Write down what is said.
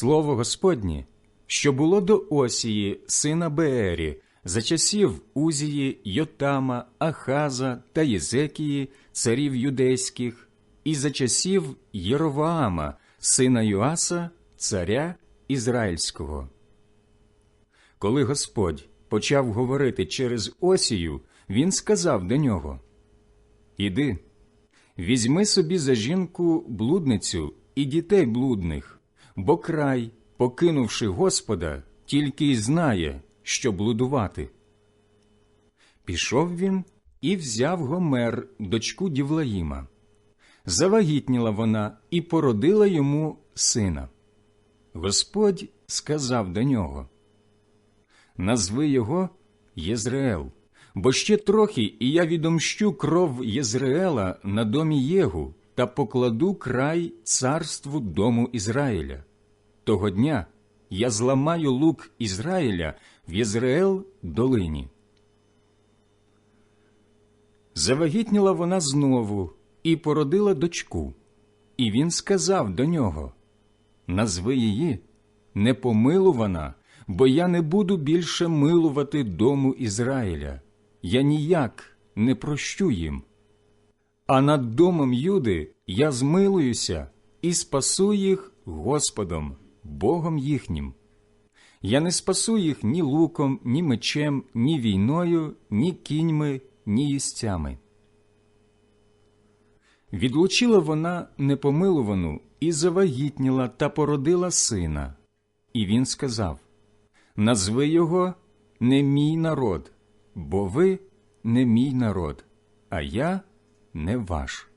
Слово Господнє, що було до Осії, сина Беері, за часів Узії, Йотама, Ахаза та Єзекії, царів юдейських, і за часів Єроваама, сина Юаса, царя Ізраїльського. Коли Господь почав говорити через Осію, він сказав до нього: Іди, візьми собі за жінку блудницю і дітей блудних, бо край, покинувши Господа, тільки й знає, що блудувати. Пішов він і взяв Гомер, дочку Дівлаїма. Завагітніла вона і породила йому сина. Господь сказав до нього: Назви його Єзреел, бо ще трохи, і я відомщу кров Єзреела на домі Єгу та покладу край царству дому Ізраїля. Того дня я зламаю лук Ізраїля в Єзреел долині. Завагітніла вона знову і породила дочку. І він сказав до нього: Назви її непомилувана, бо я не буду більше милувати дому Ізраїля. Я ніяк не прощу їм. А над домом Юди я змилуюся і спасу їх Господом, Богом їхнім. Я не спасу їх ні луком, ні мечем, ні війною, ні кіньми, ні їстями. Відлучила вона непомилувану і завагітніла та породила сина. І він сказав: Назви його не мій народ, бо ви не мій народ, а я не ваш.